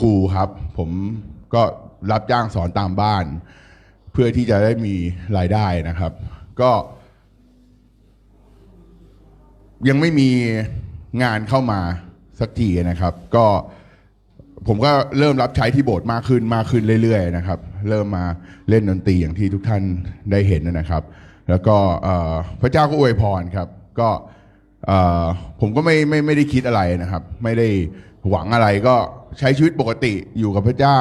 ครูครับ ผมก็รับจ้างสอนตามบ้าน เพื่อที่จะได้มีรายได้นะครับ ก็ ยังไม่มีงานเข้ามาสักทีนะครับ ก็ผมก็เริ่มรับใช้ที่โบสถ์มากขึ้นมากขึ้นเรื่อยๆนะครับ เริ่มมาเล่นดนตรีอย่างที่ทุกท่านได้เห็นนะครับ แล้วก็พระเจ้าก็อวยพรครับ ก็ผมก็ไม่ไม่ไม่ได้คิดอะไรนะครับ ไม่ได้หวังอะไรก็ ใช้ชีวิตปกติอยู่กับพระเจ้า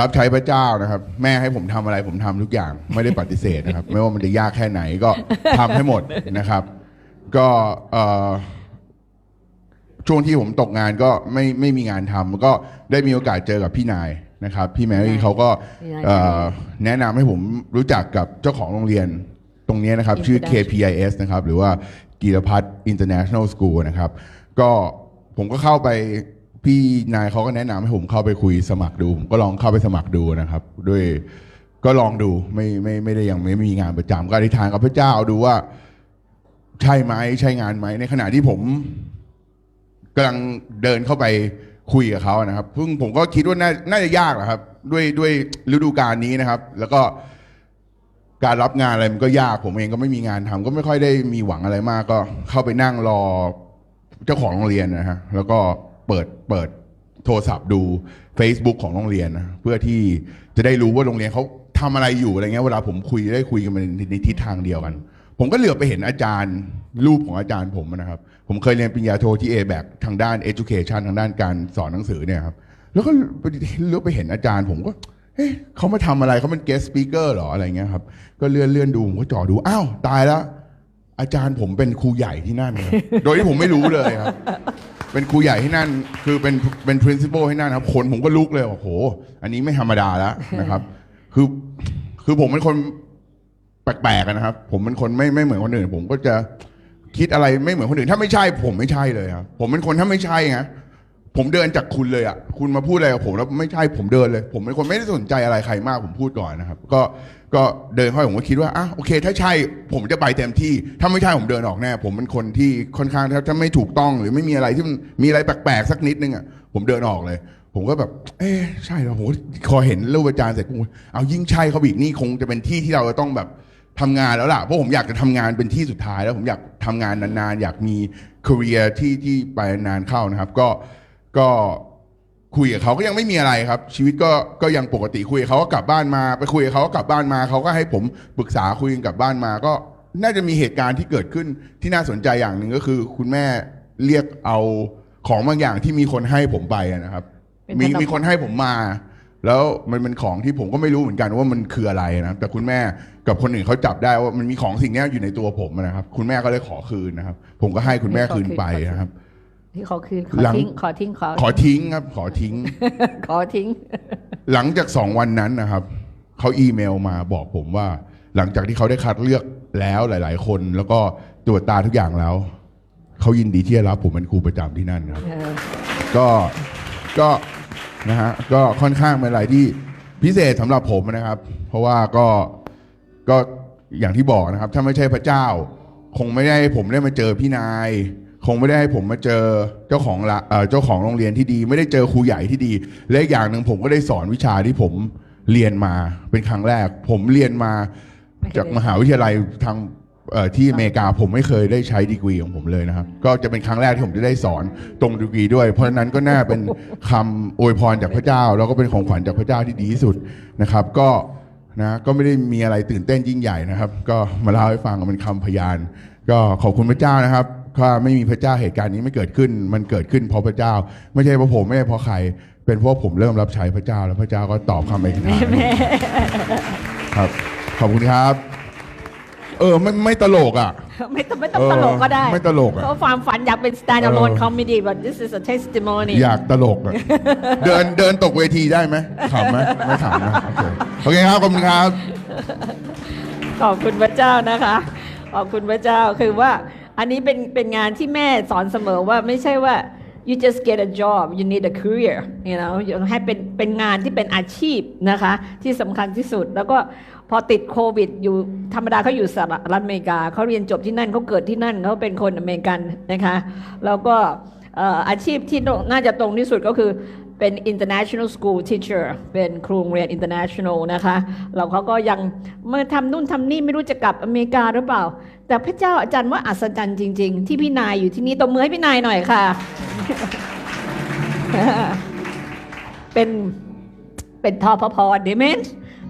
รับใช้พระเจ้านะครับ แม่ให้ผมทำอะไรผมทำทุกอย่างไม่ได้ปฏิเสธนะครับ ไม่ว่ามันจะยากแค่ไหนก็ทำให้หมดนะครับ ก็เอ่อช่วงที่ผมตกงานก็ไม่ไม่มีงานทำก็ได้มีโอกาสเจอกับพี่นายนะครับ พี่แมรี่เขาก็พี่นายเอ่อแนะนำให้ผมรู้จักกับเจ้าของโรงเรียนตรงนี้นะครับ ชื่อ KPIS นะครับ หรือว่ากีรพัฒน์ International School นะครับ ก็ผมก็เข้าไป พี่นายเขาก็แนะนำให้ผมเข้าไปคุยสมัครดูผมก็ลองเข้าไปสมัครดูนะครับ ด้วยก็ลองดูไม่ไม่ไม่ได้ยังไม่มีงานประจำก็อธิษฐานกับพระเจ้าดูว่า ใช่ไหมใช่งานไหมในขณะที่ผมกำลังเดินเข้าไปคุยกับเขานะครับซึ่งผมก็คิดว่าน่าน่าจะยากแหละครับ ด้วยด้วยฤดูกาลนี้นะครับ แล้วก็ การรับงานอะไรมันก็ยากผมเองก็ไม่มีงานทำก็ไม่ค่อยได้มีหวังอะไรมาก ก็เข้าไปนั่งรอเจ้าของโรงเรียนนะฮะแล้วก็ เปิดเปิดโทรศัพท์ดู Facebook ของโรงเรียนนะเพื่อที่จะได้รู้ว่าโรงเรียนเขาทำอะไรอยู่อะไรเงี้ยเวลาผมคุยได้คุยกันในในทิศทางเดียวกัน ผมก็เหลือไปเห็นอาจารย์รูปของอาจารย์ผมนะครับ ผมเคยเรียนปริญญาโทที่ a อแบกทางด้าน education ทางด้านการสอนหนังสือเนี่ยครับแล้วก็เลือกไปเห็นอาจารย์ผมก็เอ๊ะเขามาทำอะไรเขาเป็น guest speaker เหรออะไรเงี้ยครับ ก็เลื่อนเลื่อนดูผมก็จ่อดู อ้าว ตายแล้ว อาจารย์ผมเป็นครูใหญ่ที่นั่น โดยที่ผมไม่รู้เลยครับ เป็นครูใหญ่ที่นั่น คือเป็นเป็น principal ที่นั่นครับคนผมก็ลุกเลยโอ้โห อันนี้ไม่ธรรมดาแล้วนะครับ คือคือผมเป็นคนแปลกๆอะนะครับ ผมเป็นคนไม่ไม่เหมือนคนอื่น ผมก็จะคิดอะไรไม่เหมือนคนอื่น ถ้าไม่ใช่ผมไม่ใช่เลยครับผมเป็นคนถ้าไม่ใช่ไงผมเดินจากคุณเลยอะ คุณมาพูดอะไรกับผมแล้วไม่ใช่ผมเดินเลย ผมเป็นคนไม่ได้สนใจอะไรใครมากผมพูดก่อนนะครับ ก็ ก็เดินเข้าไปผมก็คิดว่าอะโอเค ถ้าใช่ผมจะไปเต็มที่ ถ้าไม่ใช่ผมเดินออกแน่ผมเป็นคนที่ค่อนข้างถ้าถ้าไม่ถูกต้องหรือไม่มีอะไรที่มันมีอะไรแปลกๆสักนิดนึงอะผมเดินออกเลย ผมก็แบบ เอ๊ะใช่แล้วโหพอเห็นรูปอาจารย์เสร็จกูเอายิ่งใช่เขาอีกนี่คงจะเป็นที่ที่เราจะต้องแบบทำงานแล้วล่ะเพราะผมอยากจะทำงานเป็นที่สุดท้ายแล้วผมอยากทำงานนานๆ อยากมี career ที่ที่ไปนานเข้านะครับ ก็ก็ คุยกับเขาก็ยังไม่มีอะไรครับ ชีวิตก็ก็ยังปกติคุยกับเขาก็กลับบ้านมา ไปคุยกับเขาก็กลับบ้านมาเขาก็ให้ผมปรึกษาคุยกันกลับบ้านมา ก็น่าจะมีเหตุการณ์ที่เกิดขึ้นที่น่าสนใจอย่างหนึ่งก็คือ คุณแม่เรียกเอาของบางอย่างที่มีคนให้ผมไปอะนะครับ เป็นมีขนมมีคนให้ผมมา แล้วมันเป็นของที่ผมก็ไม่รู้เหมือนกันว่ามันคืออะไรนะครับแต่คุณแม่กับคนอื่นเขาจับได้ว่ามันมีของสิ่งเนี้ยอยู่ในตัวผมนะครับ คุณแม่ก็เลยขอคืนนะครับ ผมก็ให้คุณแม่คืนไปนะครับ ที่ขอคืนขอหลัง ทิ้งขอทิ้งขอขอทิ้งครับ ขอทิ้ง ขอทิ้ง หลังจากสองวันนั้นนะครับ เขาอีเมลมาบอกผมว่า หลังจากที่เขาได้คัดเลือกแล้วหลาย ๆ คน แล้วก็ตรวจตาทุกอย่างแล้ว เขายินดีที่จะรับผมเป็นครูประจำที่นั่นครับเออก็ก็นะฮะก็ค่อนข้างเป็นอะไรที่พิเศษสำหรับผมนะครับ เพราะว่าก็ก็อย่างที่บอกนะครับ ถ้าไม่ใช่พระเจ้า คงไม่ได้ให้ผมได้มาเจอพี่นาย คงไม่ได้ให้ผมมาเจอเจ้าของละเอ่อเจ้าของโรงเรียนที่ดี ไม่ได้เจอครูใหญ่ที่ดี และอีกอย่างหนึ่งผมก็ได้สอนวิชาที่ผมเรียนมาเป็นครั้งแรก ผมเรียนมาไม่เคยจากมหาวิทยาลัยทางเอ่อที่อเมริกาผมไม่เคยได้ใช้ดีกรีของผมเลยนะครับ ก็จะเป็นครั้งแรกที่ผมจะได้สอนตรงดีกรีด้วย เพราะฉะนั้นก็น่าเป็นคำอวยพรจากพระเจ้า แล้วก็เป็นของขวัญจากพระเจ้าที่ดีที่สุดนะครับ ก็นะก็ไม่ได้มีอะไรตื่นเต้นยิ่งใหญ่นะครับ ก็มาเล่าให้ฟังเป็นคำพยาน ก็ขอบคุณพระเจ้านะครับ ถ้าไม่มีพระเจ้าเหตุการณ์นี้ไม่เกิดขึ้น มันเกิดขึ้นเพราะพระเจ้า ไม่ใช่เพราะผมไม่ใช่เพราะใคร เป็นเพราะผมเริ่มรับใช้พระเจ้าแล้วพระเจ้าก็ตอบคำอธิษฐานครับขอบคุณครับ เออไม่ไม่ตลกอะไม่ต้องไม่ต้องเออตลกก็ได้ ไม่ตลกอะเพราะความฝันอยากเป็น stand alone เออ comedy but this is a testimony อยากตลกอะเดินเดินตกเวทีได้ไหมขำไหมไม่ขำนะโอเคโอเคครับขอบคุณครับ ขอบคุณพระเจ้านะคะ ขอบคุณพระเจ้าคือว่า อันนี้เป็นเป็นงานที่แม่สอนเสมอว่าไม่ใช่ว่า you just get a job you need a career you know ให้เป็นเป็นงานที่เป็นอาชีพนะคะ ที่สำคัญที่สุดแล้วก็พอติดโควิด อยู่ธรรมดาเขาอยู่สหรัฐอเมริกาเขาเรียนจบที่นั่นเขาเกิดที่นั่นเขาเป็นคนอเมริกันนะคะแล้วก็อาชีพที่น่าจะตรงที่สุดก็คือเป็น international school teacher เป็นครูโรงเรียน international นะคะ เราเขาก็ยังเมื่อทำนู่นทำนี่ไม่รู้จะกลับอเมริกาหรือเปล่า แต่พระเจ้าอาจารย์ว่าอัศจรรย์จริง ๆ ที่พี่นายอยู่ที่นี่ตบมือให้พี่นายหน่อยค่ะ เป็นเป็นท่อพระพรเดเมน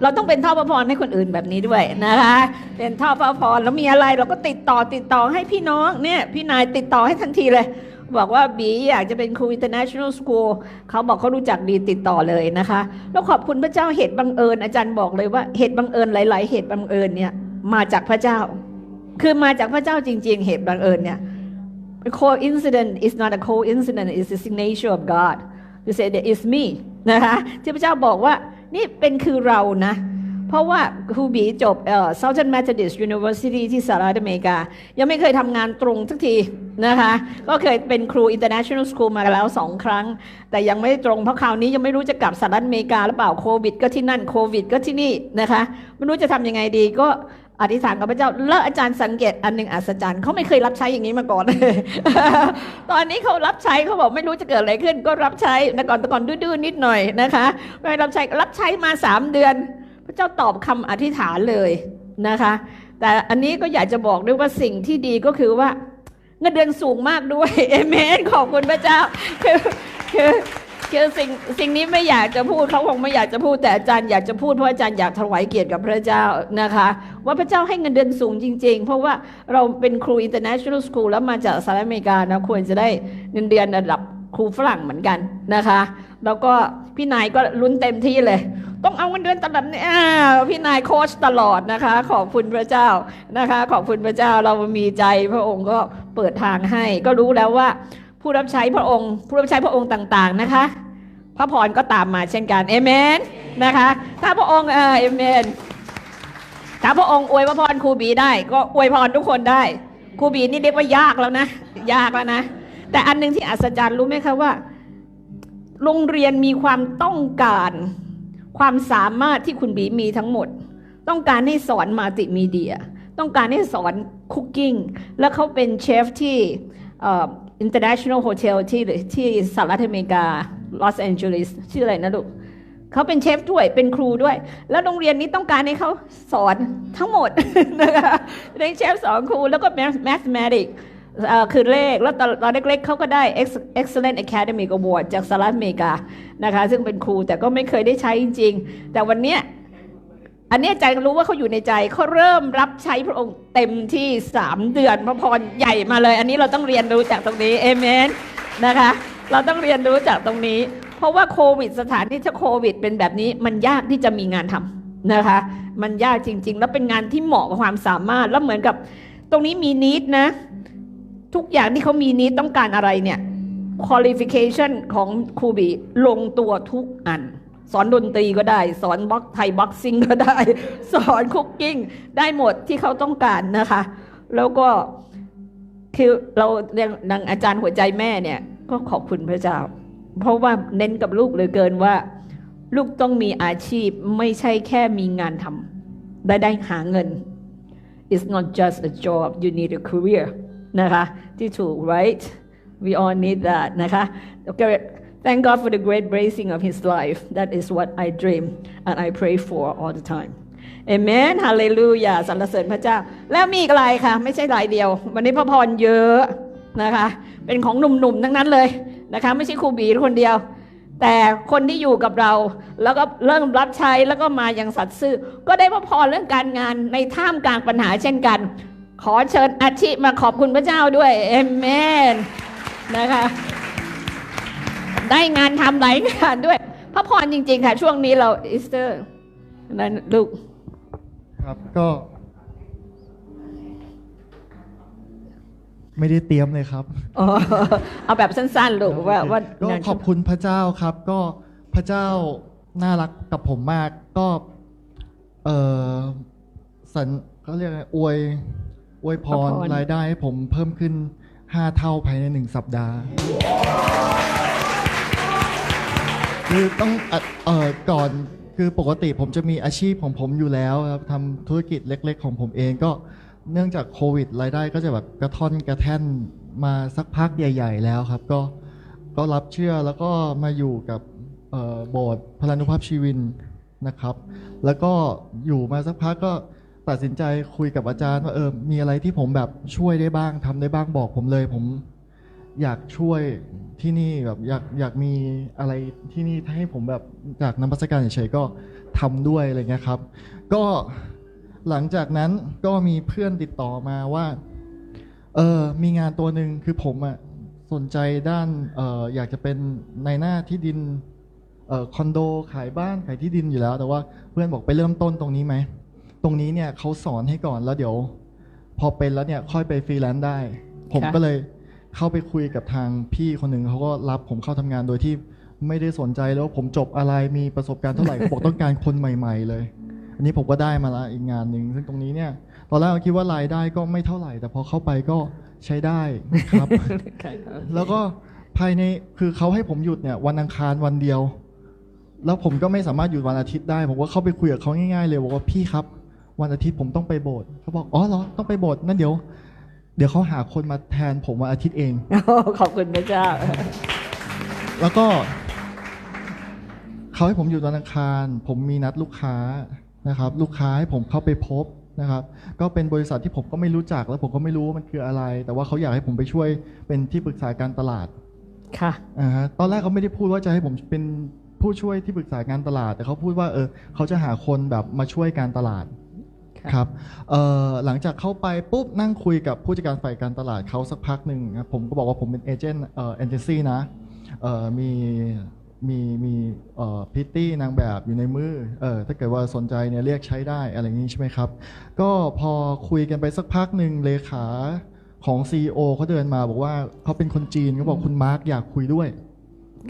เราต้องเป็นท่อพระพรให้คนอื่นแบบนี้ด้วยนะคะ เป็นท่อพระพรแล้วมีอะไรเราก็ติดต่อติดต่อให้พี่น้องเนี่ย พี่นายติดต่อให้ทันทีเลย บอกว่าบีอยากจะเป็นครู international school เขาบอกเขารู้จักดีติดต่อเลยนะคะ แล้วขอบคุณพระเจ้าเหตุบังเอิญอาจารย์บอกเลยว่าเหตุบังเอิญหลาย ๆ เหตุบังเอิญเนี่ยมาจากพระเจ้า คือมาจากพระเจ้าจริง ๆ เหตุบังเอิญเนี่ย coincidence is not a coincidence it's the signature of God to say that it's me นะคะที่พระเจ้าบอกว่านี่เป็นคือเรานะ เพราะว่าครูบีจบเอ่อ Southern Methodist University ที่สหรัฐอเมริกา ยังไม่เคยทำงานตรงสักทีนะคะก็เคยเป็นครู International School มาแล้วสองครั้ง แต่ยังไม่ตรงเพราะคราวนี้ยังไม่รู้จะกลับสหรัฐอเมริกาหรือเปล่าโควิด ก็ที่นั่นโควิด ก็ที่นี่นะคะไม่รู้จะทำยังไงดีก็ อธิษฐานกับพระเจ้าแล้วอาจารย์สังเกตอันหนึ่งอัศจรรย์เขาไม่เคยรับใช้อย่างนี้มาก่อน ตอนนี้เขารับใช้เขาบอกไม่รู้จะเกิดอะไรขึ้น ก็รับใช้แต่ก่อนแต่ก่อนดื้อๆนิดหน่อยนะคะไม่รับใช้รับใช้มาสามเดือน พระเจ้าตอบคำอธิษฐานเลยนะคะ แต่อันนี้ก็อยากจะบอกด้วยว่าสิ่งที่ดีก็คือว่าเงินเดือนสูงมากด้วยเอเมนขอบคุณพระเจ้าคือคือ คือสิ่งสิ่งนี้ไม่อยากจะพูดเขาคงไม่อยากจะพูดแต่อาจารย์อยากจะพูดเพราะอาจารย์อยากถวายเกียรติกับพระเจ้านะคะ ว่าพระเจ้าให้เงินเดือนสูงจริง ๆ เพราะว่าเราเป็นครู international school แล้วมาจากสหรัฐอเมริกานะควรจะได้เงินเดือนระดับครูฝรั่งเหมือนกันนะคะ แล้วก็พี่นายก็ลุ้นเต็มที่เลย ต้องเอาเงินเดือนตลอดเนี่ยอ้พี่นายโค้ชตลอดนะคะ ขอบคุณพระเจ้านะคะ ขอบคุณพระเจ้าเรามีใจพระองค์ก็เปิดทางให้ ก็รู้แล้วว่า ผู้รับใช้พระองค์ ผู้รับใช้พระองค์ต่าง ๆนะคะ พระพรก็ตามมาเช่นกันเอเมนนะคะ ถ้าพระองค์เออเอเมนถ้าพระองค์อวยพระพรครูบีได้ ก็อวยพรทุกคนได้ครูบีนี่เรียกว่ายากแล้วนะยากแล้วนะ แต่อันหนึงที่อัศจรรย์รู้ไหมคะว่า โรงเรียนมีความต้องการ ความสามารถที่คุณบีมีทั้งหมด ต้องการให้สอนมัลติมีเดีย ต้องการให้สอนคุกกิ้งแล้วเขาเป็นเชฟที่ international hotel ที่ที่สหรัฐอเมริกาลอสแอนเจลิสชื่ออะไรนะลูกเขาเป็นเชฟด้วยเป็นครูด้วย แล้วโรงเรียนนี้ต้องการให้เขาสอนทั้งหมดนะคะได้เชฟสอนครูแล้วก็ mathematics คือเลขแล้วตอนตอนเล็กๆเขาก็ได้ Excellent academic award จากสหรัฐอเมริกานะคะ ซึ่งเป็นครูแต่ก็ไม่เคยได้ใช้จริง ๆ แต่วันเนี้ย อันนี้ใจรู้ว่าเขาอยู่ในใจเขาเริ่มรับใช้พระองค์เต็มที่สามเดือนพระพรใหญ่มาเลย อันนี้เราต้องเรียนรู้จากตรงนี้เอเมนนะคะ เราต้องเรียนรู้จากตรงนี้ เพราะว่าโควิดสถานที่ถ้าโควิด เป็นแบบนี้มันยากที่จะมีงานทำนะคะ มันยากจริง ๆ แล้วเป็นงานที่เหมาะกับความสามารถแล้วเหมือนกับตรงนี้มีนิดนะ ทุกอย่างที่เขามีนิดต้องการอะไรเนี่ย qualification ของครูบีลงตัวทุกอัน สอนดนตรีก็ได้ สอนบ็อกไทยบ็อกซิ่งก็ได้ สอนคุกกิ้งได้หมดที่เขาต้องการนะคะ แล้วก็คือเราเรียนดังอาจารย์หัวใจแม่เนี่ย ก็ขอบคุณพระเจ้า เพราะว่าเน้นกับลูกเลือเกินว่า ลูกต้องมีอาชีพไม่ใช่แค่มีงานทำได้ได้หาเงิน it's not just a job you need a career นะคะ ที่ถูก right we all need that นะคะ Okay, thank God for the great blessing of his life that is what I dream and I pray for all the time Amen Hallelujah สรรเสริญพระเจ้า แล้วมีอีกหลายค่ะ ไม่ใช่หลายเดียว วันนี้พระพรเยอะนะคะ เป็นของหนุ่มๆทั้งนั้นเลยนะคะ ไม่ใช่ครูบีคนเดียว แต่คนที่อยู่กับเรา แล้วก็เริ่มรับใช้แล้วก็มาอย่างสัตย์ซื่อ ก็ได้พระพรเรื่องการงานในท่ามกลางปัญหาเช่นกัน ขอเชิญอาชิมาขอบคุณพระเจ้าด้วยเอเมนนะคะ ได้งานทำหลายงานด้วย พระพรจริง ๆ ค่ะ ช่วงนี้เราอีสเตอร์นั่นลูกครับก็ไม่ได้เตรียมเลยครับ อ๋อเอาแบบสั้นๆลูกว่าว่าก็ขอบคุณพระเจ้าครับ ก็พระเจ้าน่ารักกับผมมาก ก็เออสันเขาเรียกอะไรอวยอวยพรรายได้ให้ผมเพิ่มขึ้นห้าเท่าภายในหนึ่งสัปดาห์ คือต้องอะเอ่อก่อนคือปกติผมจะมีอาชีพของผมอยู่แล้วครับทำธุรกิจเล็ก ๆ ของผมเองก็เนื่องจากโควิดรายได้ก็จะแบบกระท่อนกระแท่นมาสักพักใหญ่ ๆ แล้วครับ ก็ก็รับเชื่อแล้วก็มาอยู่กับเอ่อโบสถ์พลานุภาพชีวินนะครับ แล้วก็อยู่มาสักพักก็ตัดสินใจคุยกับอาจารย์ว่าเออมีอะไรที่ผมแบบช่วยได้บ้างทำได้บ้างบอกผมเลยผม อยากช่วยที่นี่แบบอยากอยากมีอะไรที่นี่ให้ผมแบบจากนมัสการเฉยๆก็ทำด้วยอะไรเงี้ยครับ ก็หลังจากนั้นก็มีเพื่อนติดต่อมาว่าเออมีงานตัวหนึ่งคือผมอะสนใจด้านเอออยากจะเป็นในหน้าที่ดินเออคอนโดขายบ้านขายที่ดินอยู่แล้ว แต่ว่าเพื่อนบอกไปเริ่มต้นตรงนี้ไหมตรงนี้เนี่ยเขาสอนให้ก่อนแล้วเดี๋ยว พอเป็นแล้วเนี่ยค่อยไปฟรีแลนซ์ได้ ผมก็เลย เข้าไปคุยกับทางพี่คนหนึ่งเขาก็รับผมเข้าทำงานโดยที่ไม่ได้สนใจแล้วาผมจบอะไรมีประสบการณ์เท่าไหร่ บอกต้องการคนใหม่ ๆ เลย อันนี้ผมก็ได้มาละอีกงานหนึ่งซึ่งตรงนี้เนี่ยตอนแรกเราคิดว่ารายได้ก็ไม่เท่าไหร่ แต่พอเข้าไปก็ใช้ได้ครับ แล้วก็ภายในคือเขาให้ผมหยุดเนี่ย วันอังคารวันเดียว แล้วผมก็ไม่สามารถหยุดวันอาทิตย์ได้ ผมก็เข้าไปคุยกับเขาง่ายๆเลยบอกว่าพี่ครับ วันอาทิตย์ผมต้องไปโบสถ์เขาบอกอ๋อเหรอต้องไปโบสถ์นั่นเดี๋ยว เดี๋ยวเขาหาคนมาแทนผมวันอาทิตย์เอง โอ้ขอบคุณพระเจ้า แล้วก็เขาให้ผมอยู่วันอังคาร ผมมีนัดลูกค้านะครับ ลูกค้าให้ผมเข้าไปพบนะครับ ก็เป็นบริษัทที่ผมก็ไม่รู้จัก แล้วผมก็ไม่รู้ว่ามันคืออะไร แต่ว่าเขาอยากให้ผมไปช่วยเป็นที่ปรึกษาการตลาดค่ะอ่าฮะตอนแรกเขาไม่ได้พูดว่าจะให้ผมเป็นผู้ช่วยที่ปรึกษาการตลาด แต่เขาพูดว่าเออเขาจะหาคนแบบมาช่วยการตลาด ค่ะครับเอ่อหลังจากเข้าไปปุ๊บนั่งคุยกับผู้จัดการฝ่ายการตลาดเขาสักพักหนึ่งนะครับผมก็บอกว่าผมเป็นเอเจนต์เอ่อเอเจนซี่นะเอ่อมีมีมีเอ่อพิตตี้นางแบบอยู่ในมือเออถ้าเกิดว่าสนใจเนี่ยเรียกใช้ได้อะไรอย่างนี้ใช่ไหมครับ ก็พอคุยกันไปสักพักหนึ่งเลขาของ CEO เขาเดินมาบอกว่าเขาเป็นคนจีนเขาบอกคุณมาร์กอยากคุยด้วย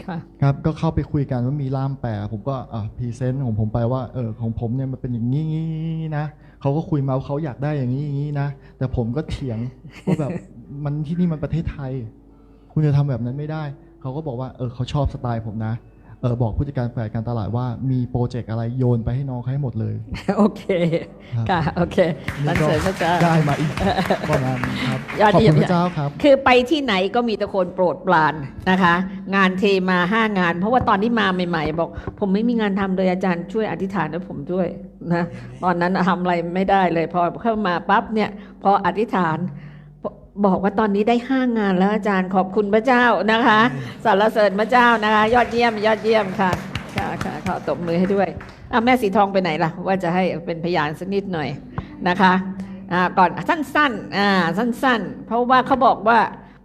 ค่ะครับก็เข้าไปคุยกันว่ามีล่ามแปลผมก็อะพรีเซนต์ของผมไปว่าเออของผมเนี่ยมันเป็นอย่างนี้นะ เขาก็คุยมาว่าเขาอยากได้อย่างนี้อย่างนี้นะ แต่ผมก็เถียงว่าแบบมันที่นี่มันประเทศไทย คุณจะทำแบบนั้นไม่ได้ เขาก็บอกว่าเออเขาชอบสไตล์ผมนะ ออบอกผู้จัดการฝ่ายการตลาดว่ามีโปรเจกต์อะไรโยนไปให้น้องเขาให้หมดเลย โอเคครับค่ะโอเคสรรเสริญพระเจ้าได้มาอีกประมาณนี้ครับยอดขอบเยี่ยคุมณพระเจ้าครับ คือไปที่ไหนก็มีแต่คนโปรดปรานนะคะ งานเทมาห้างาน เพราะว่าตอนที่มาใหม่ ๆ บอก ผมไม่มีงานทำเลยอาจารย์ช่วยอธิษฐานให้ผมด้วยนะตอนนั้นทำอะไรไม่ได้เลยพอเข้ามาปั๊บเนี่ยพออธิษฐาน บอกว่าตอนนี้ได้ห้างานแล้วอาจารย์ขอบคุณพระเจ้านะคะสรรเสริญพระเจ้านะคะ ยอดเยี่ยม ยอดเยี่ยมค่ะค่ะค่ะขอตบมือให้ด้วยอะแม่สีทองไปไหนล่ะ ว่าจะให้เป็นพยานสักนิดหน่อยนะคะอ่าก่อนสั้นๆอ่าสั้น ๆ เพราะว่าเขาบอกว่า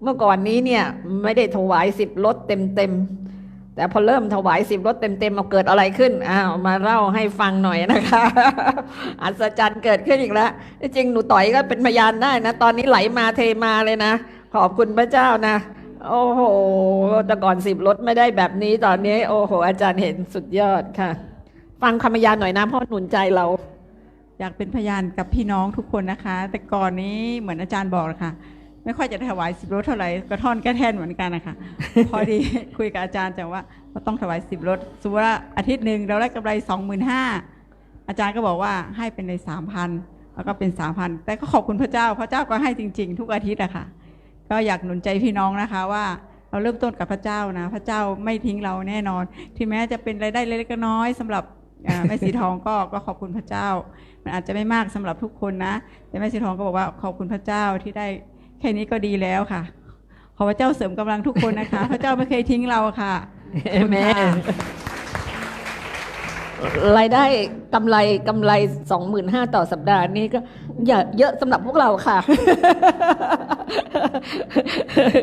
เมื่อก่อนนี้เนี่ยไม่ได้ถวายสิบรถเต็มๆ แต่พอเริ่มถวายสิบรถเต็มๆมาเกิดอะไรขึ้นอ้าวมาเล่าให้ฟังหน่อยนะคะ อัศจรรย์เกิดขึ้นอีกแล้วจริงหนูต่อยก็เป็นพยานได้นะ ตอนนี้ไหลมาเทมาเลยนะ ขอบคุณพระเจ้านะ โอ้โหแต่ก่อนสิบรถไม่ได้แบบนี้ตอนนี้ โอ้โห อาจารย์เห็นสุดยอดค่ะ ฟังคำพยานหน่อยนะพราะหนุนใจเรา อยากเป็นพยานกับพี่น้องทุกคนนะคะ แต่ก่อนนี้เหมือนอาจารย์บอกนะคะ ไม่ค่อยจะถวายสิบรถเท่าไหร่กระท่อนกระแท่นเหมือนกันนะคะพอดีคุยกับอาจารย์จังว่าเราต้องถวายสิบรถสมมติว่าอาทิตย์หนึ่งเราได้กำไรสองหมื่นห้าอาจารย์ก็บอกว่าให้เป็นในสามพันแล้วก็เป็นสามพันแต่ก็ขอบคุณพระเจ้า พระเจ้าก็ให้จริง ๆ ทุกอาทิตย์อะค่ะ ก็อยากหนุนใจพี่น้องนะคะว่าเราเริ่มต้นกับพระเจ้านะ พระเจ้าไม่ทิ้งเราแน่นอน ที่แม้จะเป็นรายได้เล็กๆน้อยๆสำหรับอ่าแม่สีทองก็ก็ขอบคุณพระเจ้า มันอาจจะไม่มากสำหรับทุกคนนะ แต่แม่สีทองก็บอกว่าขอบคุณพระเจ้าที่ได้ แค่นี้ก็ดีแล้วค่ะ ขอพระเจ้าเสริมกำลังทุกคนนะคะ พระเจ้าไม่เคยทิ้งเราค่ะเอเมนรายได้กำไรกำไรสองหมื่นห้าต่อสัปดาห์นี้ก็อย่าเยอะสำหรับพวกเราค่ะ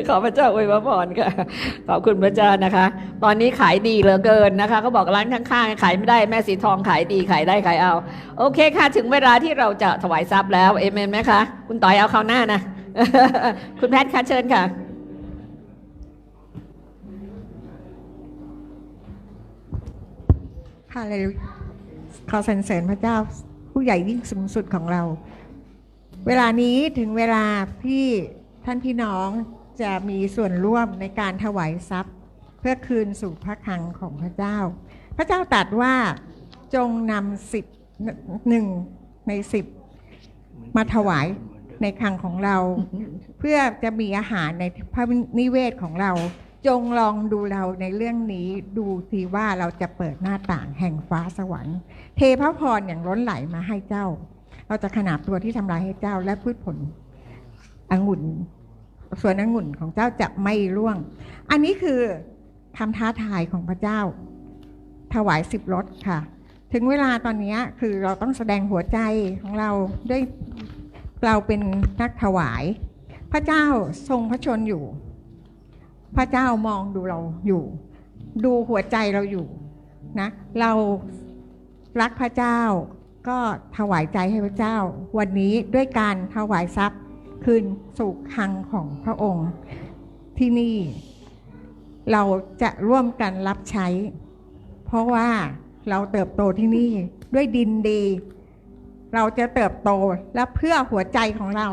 ขอพระเจ้าอวยพรค่ะ ขอบคุณพระเจ้านะคะ ตอนนี้ขายดีเหลือเกินนะคะเขาบอกร้านข้างๆ ขายไม่ได้แม่สีทองขายดีขายได้ขายเอา โอเคค่ะ ถึงเวลาที่เราจะถวายทรัพย์แล้ว เอเมนไหมคะ คุณต่อยเอาเข้าวหน้านะ คุณแพทย์คะเชิญค่ะฮาเลยขอสรรเสริญพระเจ้า ผู้ใหญ่ยิ่งสูงสุดของเรา เวลานี้ถึงเวลาที่ท่านพี่น้องจะมีส่วนร่วมในการถวายทรัพย์ เพื่อคืนสู่พระคลังของพระเจ้า พระเจ้าตรัสว่าจงนำสิบหนึ่งในสิบมาถวาย ในคลังของเรา เพื่อจะมีอาหารในพระนิเวศของเราจจงลองดูเราในเรื่องนี้ดูทีว่าเราจะเปิดหน้าต่างแห่งฟ้าสวรรค์ เทพระพรอย่างล้นไหลมาให้เจ้า เราจะขนาบตัวที่ทำลายให้เจ้าและพืชผลองุ่นส่วนองุ่นของเจ้าจะไม่ร่วง อันนี้คือคำท้าทายของพระเจ้า ถวายสิบรถค่ะ ถึงเวลาตอนนี้คือเราต้องแสดงหัวใจของเราด้วย เราเป็นนักถวาย พระเจ้าทรงพระชนอยู่ พระเจ้ามองดูเราอยู่ ดูหัวใจเราอยู่นะเรารักพระเจ้าก็ถวายใจให้พระเจ้า วันนี้ด้วยการถวายทรัพย์คืนสู่คลังของพระองค์ ที่นี่เราจะร่วมกันรับใช้ เพราะว่าเราเติบโตที่นี่ด้วยดินดี เราจะเติบโตและเพื่อหัวใจของเรา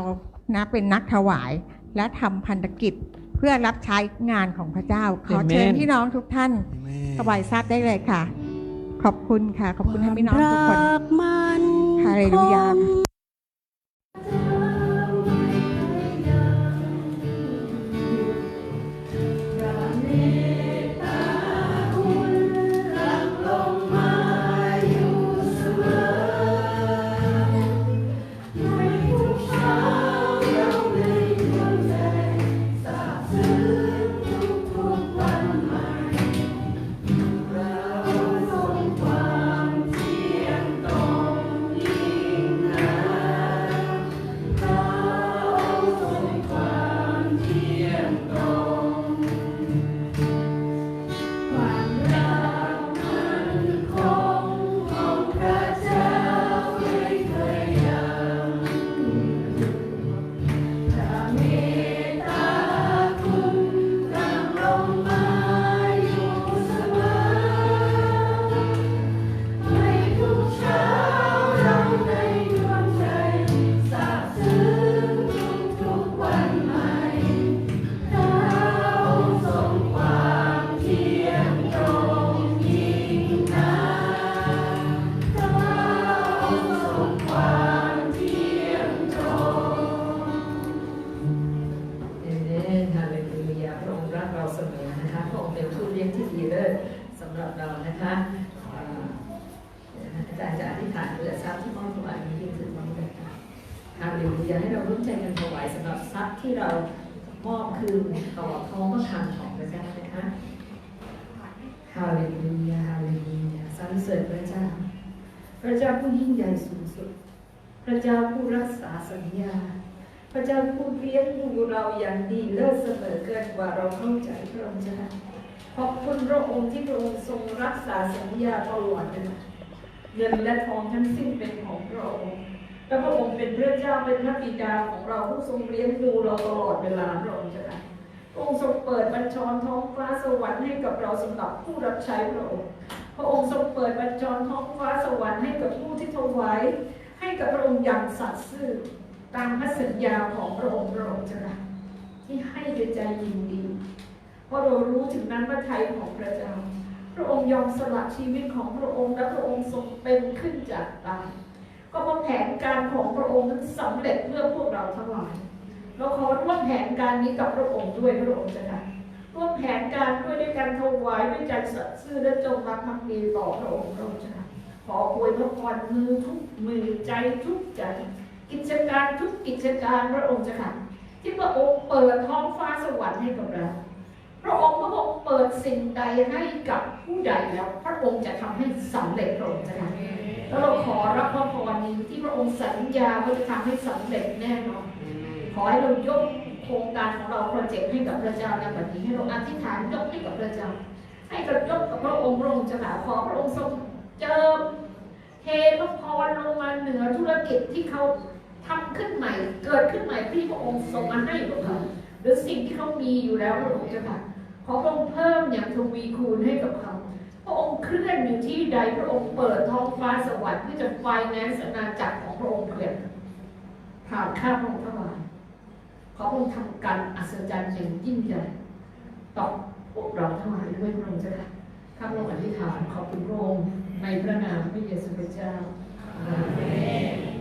นะเป็นนักถวาย และทำพันธกิจเพื่อรับใช้งานของพระเจ้า ขอเชิญ Amen พี่น้องทุกท่านถวายทรัพย์ได้เลยค่ะ ขอบคุณค่ะ ขอบคุณท่านพี่น้องทุกคนฮาเลลูยา ร่วมใจกันถวายสำหรับทรัพย์ที่เรามอบคืนต่อท้องพระคลังของพระเจ้านะคะฮาเลลูยาฮาเลลูยาสรรเสริญพระเจ้า พระเจ้าผู้ยิ่งใหญ่สูงสุด พระเจ้าผู้รักษาสัญญา พระเจ้าผู้เลี้ยงดูเราอย่างดีเลิศเสมอเกินกว่าเราเข้าใจพระองค์เจ้าขอบคุณพระองค์ที่พระองค์ทรงรักษาสัญญาตลอดเวลาเงินและทองทั้งสิ้นเป็นของพระองค์ และพระองค์เป็นพระเจ้าเป็นพระบิดาของเราผู้ทรงเลี้ยงดูเราตลอดเวลาพระองค์เจ้พระองค์ทรงเปิดบัญชรท้องฟ้าสวรรค์ให้กับเราสำหรับผู้รับใช้พระองค์ พระองค์ทรงเปิดบัญชรท้องฟ้าสวรรค์ให้กับผู้ที่ถวายให้กับพระองค์อย่างสัตย์ซื่อตามพระสัญญาของพระองค์พระองค์จะรักที่ให้ด้วยใจยินดีเพราะเรารู้ถึงนั้นว่าไทยของพระเจ้า พระองค์ยอมสละชีวิตของพระองค์และพระองค์ทรงเป็นขึ้นจากตาย ก็เพราะแผนการของพระองค์นั้นสำเร็จเพื่อพวกเราทั้งหลายเราขอร่วมแผนการนี้กับพระองค์ด้วยพระองค์จะรักร่วมแผนการด้วยด้วยการถวายด้วยใจสัตย์ซื่อและจงรักภักดีต่อพระองค์พระองค์จะรักขออวยพระพรมือทุกมือใจทุกใจ กิจการทุกกิจการพระองค์จะค่ะที่พระองค์เปิดท้องฟ้าสวรรค์ให้กับเราพระองค์พระองค์เปิดสิ่งใดให้กับผู้ใดแล้ว พระองค์จะทำให้สำเร็จพระองค์จะค่ะ แล้วเราขอรับพระพรนี้ที่พระองค์สัญญาว่าจะทำให้สำเร็จแน่นอน ขอให้เรายกโครงการของเราโปรเจกต์ให้กับพระเจ้าในวันนี้ให้เราอธิษฐานยกให้กับพระเจ้า ให้กับยกกับพระองค์พระองค์จะหาขอพระองค์ทรงเจิมเทพระพรลงมาเหนือธุรกิจที่เขาทำขึ้นใหม่ เกิดขึ้นใหม่ที่พระองค์ทรงมาให้กับเขาหรือสิ่งที่เขามีอยู่แล้วพระองค์เจ้าค่ะขอพระองค์เพิ่มอย่างทวีคูณให้กับเขา พระองค์เคลื่อนอยู่ที่ใดพระองค์เปิดท้องฟ้าสวรรค์เพื่อจะไฟแนนซ์อาณาจักรของพระองค์เกิดผ่านข้าพระองค์ทั้งหลายขอพระองค์ทำการอัศจรรย์อย่างยิ่งใหญ่ต่อพวกเราทั้งหลายด้วยพระองค์เจ้าค่ะข้าพระองค์อธิษฐานขอบคุณพระองค์ในพระนามพระเยซูคริสต์เจ้าอาเมน